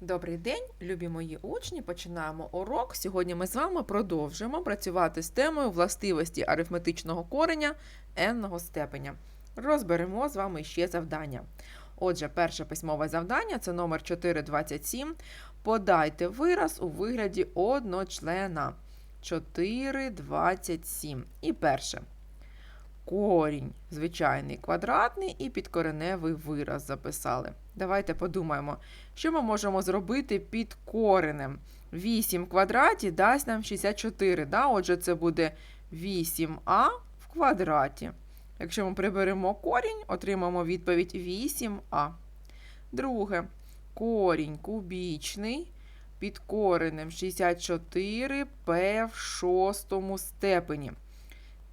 Добрий день, любі мої учні. Починаємо урок. Сьогодні ми з вами продовжуємо працювати з темою властивості арифметичного кореня n-ного степеня. Розберемо з вами ще завдання. Отже, перше письмове завдання це номер 427. Подайте вираз у вигляді одночлена. 4,27. І перше. Корінь звичайний квадратний і підкореневий вираз записали. Давайте подумаємо, що ми можемо зробити під коренем. 8 в квадраті дасть нам 64. Да? Отже, це буде 8а в квадраті. Якщо ми приберемо корінь, отримаємо відповідь 8а. Друге. Корінь кубічний під коренем 64 p в шостому степені.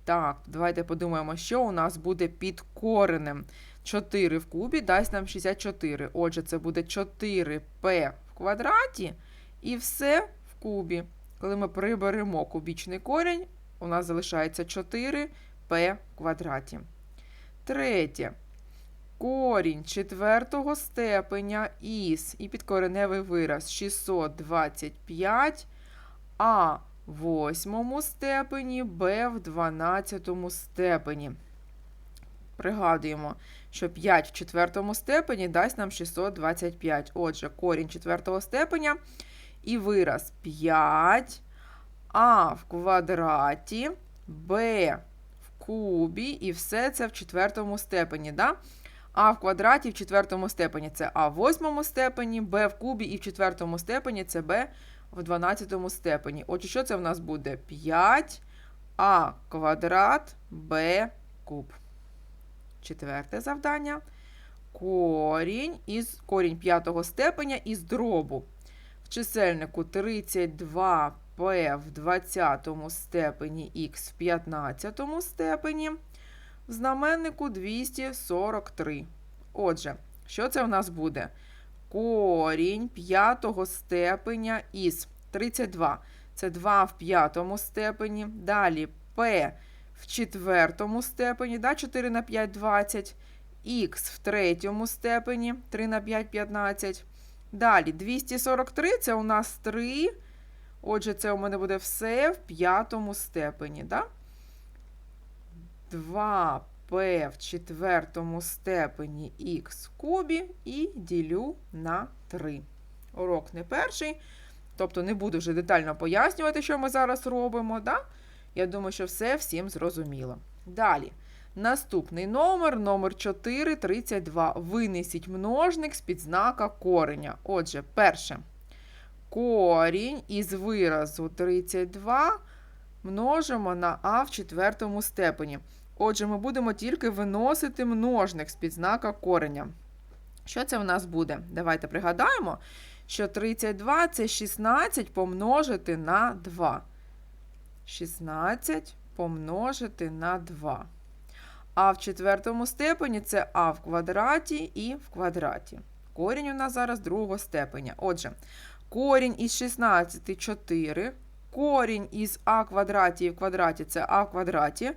Так, давайте подумаємо, що у нас буде під коренем. 4 в кубі дасть нам 64. Отже, це буде 4p в квадраті і все в кубі. Коли ми приберемо кубічний корінь, у нас залишається 4p в квадраті. Третє. Корінь четвертого степеня із і підкореневий вираз 625, а в восьмому степені, Б в дванадцятому степені. Пригадуємо, що 5 в четвертому степені дасть нам 625. Отже, корінь четвертого степеня і вираз 5, а в квадраті, Б в кубі, і все це в четвертому степені. Да? А в квадраті в четвертому степені це А в восьмому степені, Б в кубі і в четвертому степені це Б в 12 степені. Отже, що це в нас буде? 5а квадрат Б куб. Четверте завдання. Корінь із корінь п'ятого степеня із дробу. В чисельнику 32p в 20 степені х в 15 степені. В знаменнику 243. Отже, що це в нас буде? Корінь п'ятого степеня із 32. Це 2 в п'ятому степені. Далі p в четвертому степені, да, 4 на 5 20. Х в третьому степені, 3 на 5 15. Далі 243 це у нас 3. Отже, це у мене буде все в п'ятому степені. Да? 2p в четвертому степені х в кубі і ділю на 3. Урок не перший. Тобто не буду вже детально пояснювати, що ми зараз робимо. Да? Я думаю, що все всім зрозуміло. Далі. Наступний номер, номер 432. Винесіть множник з підзнака кореня. Отже, перше. Корінь із виразу 32 множимо на а в четвертому степені. Отже, ми будемо тільки виносити множник з підзнака кореня. Що це в нас буде? Давайте пригадаємо, що 32 це 16 помножити на 2. 16 помножити на 2. А в четвертому степені це а в квадраті і в квадраті. Корінь у нас зараз другого степеня. Отже, корінь із 16 4. Корінь із а квадраті і в квадраті це а в квадраті.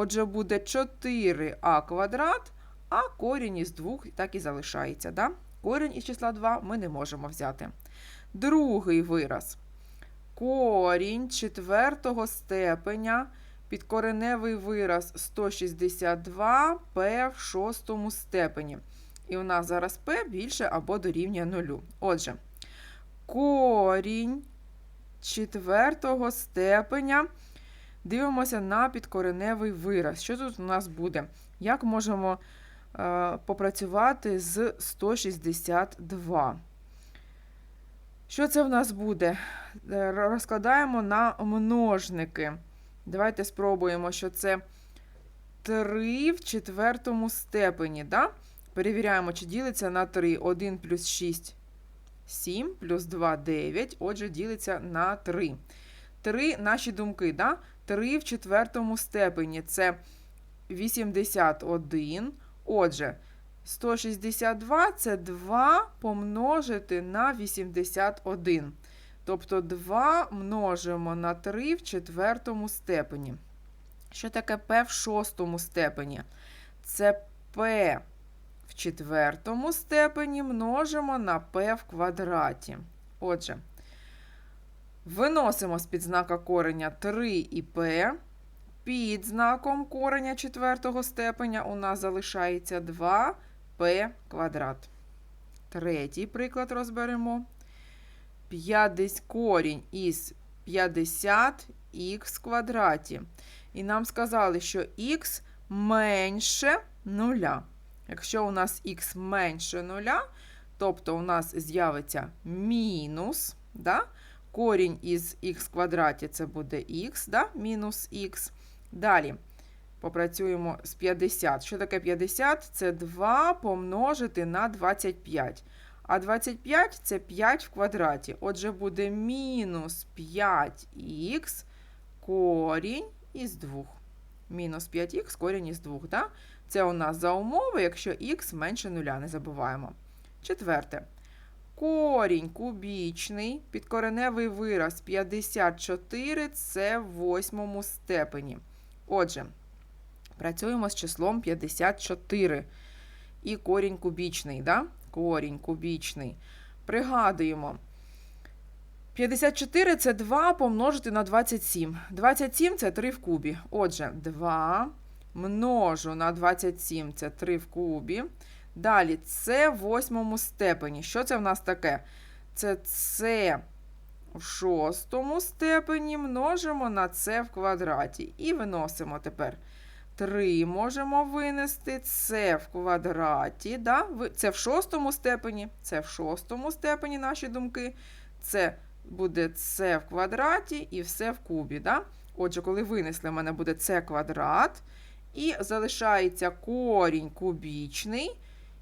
Отже, буде 4а квадрат, а корінь із 2 так і залишається. Да? Корінь із числа 2 ми не можемо взяти. Другий вираз. Корінь четвертого степеня, підкореневий вираз 162 p в шостому степені. І у нас зараз p більше або дорівнює нулю. Отже, корінь четвертого степеня. Дивимося на підкореневий вираз. Що тут у нас буде? Як можемо е, попрацювати з 162? Що це в нас буде? Е, Розкладаємо на множники. Давайте спробуємо, що це 3 в четвертому степені. Да? Перевіряємо, чи ділиться на 3. 1 плюс 6 7, плюс 2 9. Отже, ділиться на 3. 3 наші думки. Да? 3 в четвертому степені це 81. Отже, 162 це 2 помножити на 81. Тобто 2 множимо на 3 в четвертому степені. Що таке P в шостому степені? Це P в четвертому степені множимо на p в квадраті. Отже, виносимо з-під знака кореня 3 і p. Під знаком кореня четвертого степеня у нас залишається 2p квадрат. Третій приклад розберемо. 50 корінь із 50х в квадраті. І нам сказали, що х менше нуля. Якщо у нас х менше нуля, тобто у нас з'явиться мінус, да? Корінь із х квадраті це буде х, да? мінус х. Далі попрацюємо з 50. Що таке 50? Це 2 помножити на 25. А 25 це 5 в квадраті. Отже, буде мінус 5х корінь із 2. Мінус 5х корінь із 2. Да? Це у нас за умови, якщо х менше нуля, не забуваємо. Четверте. Корінь кубічний, підкореневий вираз 54 це в восьмому степені. Отже, працюємо з числом 54. І корінь кубічний, да? корінь кубічний. Пригадуємо. 54 це 2 помножити на 27. 27 це 3 в кубі. Отже, 2 множу на 27 це 3 в кубі. Далі це в восьмому степені. Що це в нас таке? Це це в шостому степені множимо на це в квадраті. І виносимо тепер 3 можемо винести це в квадраті. Да? Це в шостому степені, це в шостому степені наші думки. Це буде це в квадраті і все в кубі. Да? Отже, коли винесли, в мене буде це квадрат. І залишається корінь кубічний.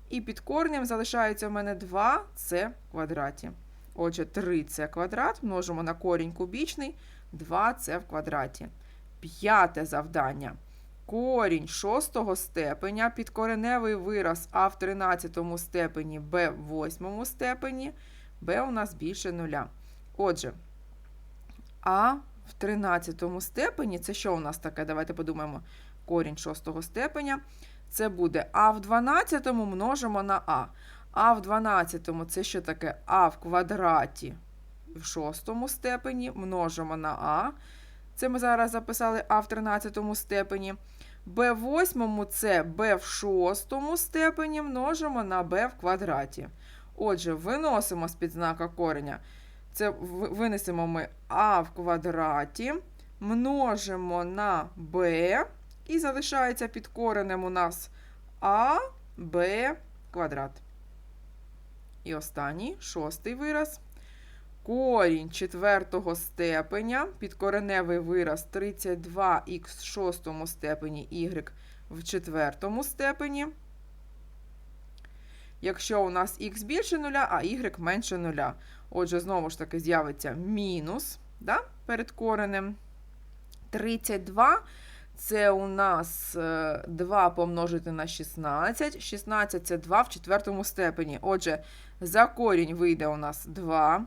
І під корнем залишається в мене 2 це в квадраті. Отже, 3 це квадрат множимо на корінь кубічний, 2 це в квадраті. П'яте завдання. Корінь шостого степеня, підкореневий вираз А в 13 степені, Б в 8 степені, Б у нас більше нуля. Отже, А в 13 степені, це що у нас таке? Давайте подумаємо. Корінь шостого степеня. Це буде А в 12 множимо на А. А в 12 це що таке А в квадраті в шостому степені множимо на А. Це ми зараз записали А в 13 степені. Б в 8 це Б в шостому степені множимо на Б в квадраті. Отже, виносимо з-під знака кореня. Це винесемо ми А в квадраті, множимо на Б. І залишається під коренем у нас А, Б квадрат. І останній шостий вираз. Корінь четвертого степеня, підкореневий вираз 32х в шостому степені y в четвертому степені. Якщо у нас х більше нуля, а y менше нуля. Отже, знову ж таки, з'явиться мінус да, перед коренем. 32 це у нас 2 помножити на 16. 16 це 2 в четвертому степені. Отже, за корінь вийде у нас 2.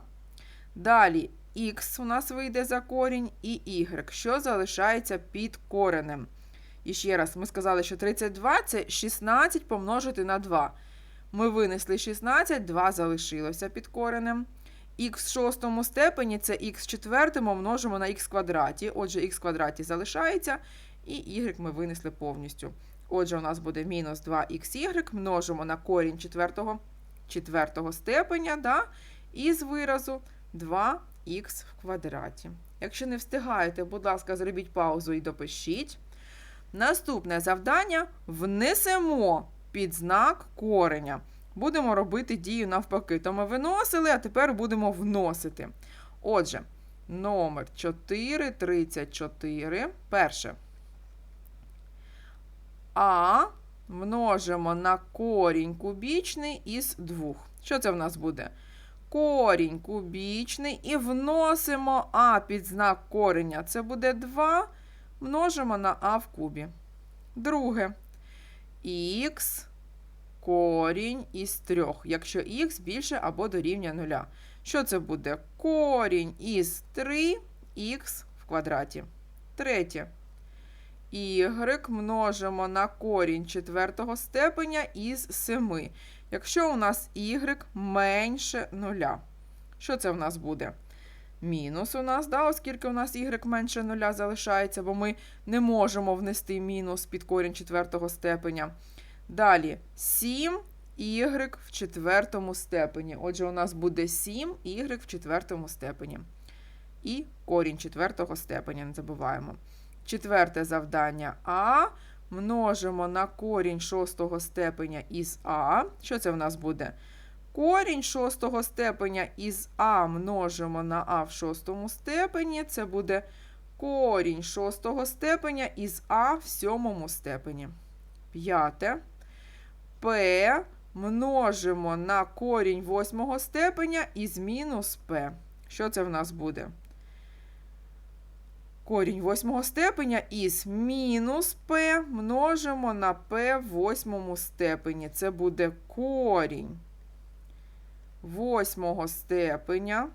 Далі х у нас вийде за корінь і y, що залишається під коренем. І ще раз, ми сказали, що 32 це 16 помножити на 2. Ми винесли 16, 2 залишилося під коренем. Х в шостому степені це х в четвертому множимо на х квадраті. Отже, х квадраті залишається, і y ми винесли повністю. Отже, у нас буде мінус 2х множимо на корінь четвертого, четвертого степеня. да? І з виразу 2х в квадраті. Якщо не встигаєте, будь ласка, зробіть паузу і допишіть. Наступне завдання внесемо під знак кореня. Будемо робити дію навпаки. То ми виносили, а тепер будемо вносити. Отже, номер 434. Перше. А множимо на корінь кубічний із 2. Що це в нас буде? Корінь кубічний і вносимо А під знак кореня. Це буде 2. Множимо на А в кубі. Друге. Х корінь із 3, якщо х більше або дорівнює 0. Що це буде? Корінь із 3х в квадраті. Третє. Y множимо на корінь четвертого степеня із 7. Якщо у нас y менше нуля. Що це в нас буде? Мінус у нас, да, оскільки у нас y менше нуля залишається, бо ми не можемо внести мінус під корінь четвертого степеня. Далі 7 y в четвертому степені. Отже, у нас буде 7 y в четвертому степені. І корінь четвертого степеня, не забуваємо. Четверте завдання А множимо на корінь шостого степеня із А. Що це в нас буде? Корінь шостого степеня із А множимо на А в шостому степені. Це буде корінь шостого степеня із А в сьомому степені. П'яте. П множимо на корінь восьмого степеня із мінус П. Що це в нас буде? Корінь восьмого степеня із мінус П множимо на П в восьмому степені. Це буде корінь восьмого степеня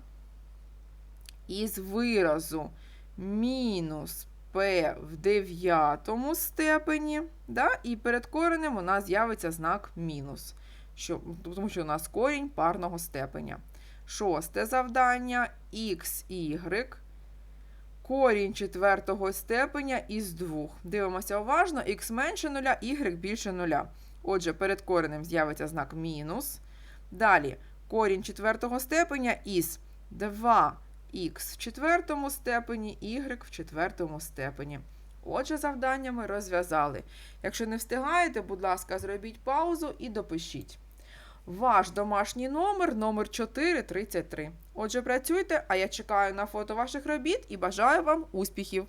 із виразу мінус П в дев'ятому степені. Да? І перед коренем у нас з'явиться знак мінус, що, тому що у нас корінь парного степеня. Шосте завдання xy. Корінь четвертого степеня із 2. Дивимося уважно, х менше 0, y більше 0. Отже, перед коренем з'явиться знак мінус. Далі корінь четвертого степеня із 2х в четвертому степені, y в четвертому степені. Отже, завдання ми розв'язали. Якщо не встигаєте, будь ласка, зробіть паузу і допишіть. Ваш домашній номер номер 433. Отже, працюйте, а я чекаю на фото ваших робіт і бажаю вам успіхів!